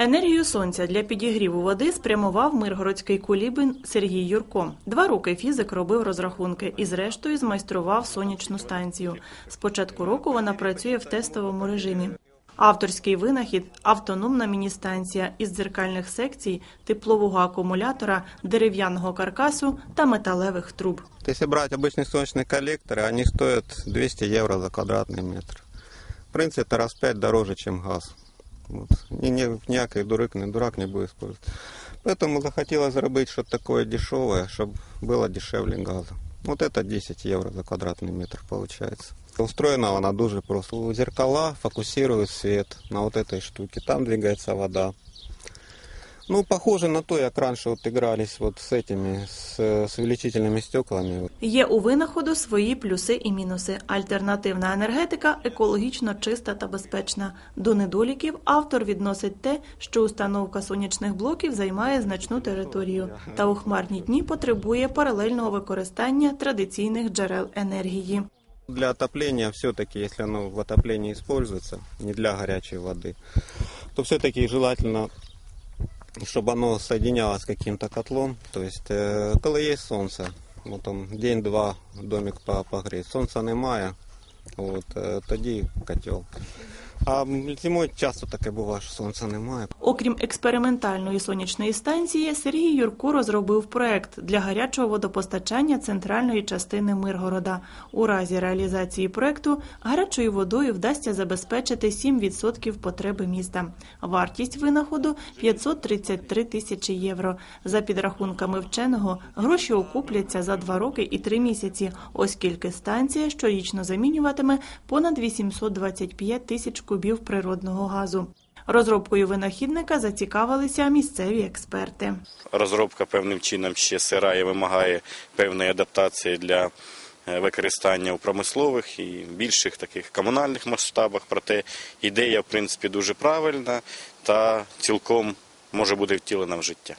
Енергію сонця для підігріву води спрямував миргородський кулібин Сергій Юрко. Два роки фізик робив розрахунки і, зрештою, змайстрував сонячну станцію. З початку року вона працює в тестовому режимі. Авторський винахід автономна міністанція із дзеркальних секцій, теплового акумулятора, дерев'яного каркасу та металевих труб. Вот Если брать обычные солнечные коллекторы, они стоят 200 евро за квадратный метр. В принципе, это раз в 5 дороже, чем газ. Вот. Ни, ни, ніякий дурак, не дурак не будет использовать. Поэтому захотелось заработать что-то такое дешевое, чтобы было дешевле газа. Вот это 10 евро за квадратный метр получается. Устроена она дуже просто. У Зеркала фокусирует свет на вот этой штуке. Там двигается вода. Ну, похоже на то, как раньше вот игрались вот с этими, с, с увеличительными стеклами. Є у винаходу свої плюси і мінуси. Альтернативна енергетика екологічно чиста та безпечна. До недоліків автор відносить те, що установка сонячних блоків займає значну територію та у хмарні дні потребує паралельного використання традиційних джерел енергії. Для отопления все-таки, если оно в отоплении используется, не для горячей воды, то все-таки желательно, чтобы оно соединялось с каким-то котлом. То есть, э, коли есть солнце, вот он день-два домик по- погреть. Сонця немає, от, е, тоді котел. А зимою часто таке буває, що сонця немає. Окрім експериментальної сонячної станції, Сергій Юрко розробив проект для гарячого водопостачання центральної частини Миргорода. У разі реалізації проекту гарячою водою вдасться забезпечити 7% потреби міста. Вартість винаходу 533 тисячі євро. За підрахунками вченого, гроші окупляться за два роки і три місяці, оскільки станція щорічно замінюватиме понад 825 тисяч кубів природного газу. Розробкою винахідника зацікавилися місцеві експерти. розробка певним чином ще сира і вимагає певної адаптації для е, використання у промислових і більших таких комунальних масштабах. Проте ідея, в принципі, дуже правильна та цілком може бути втілена в життя.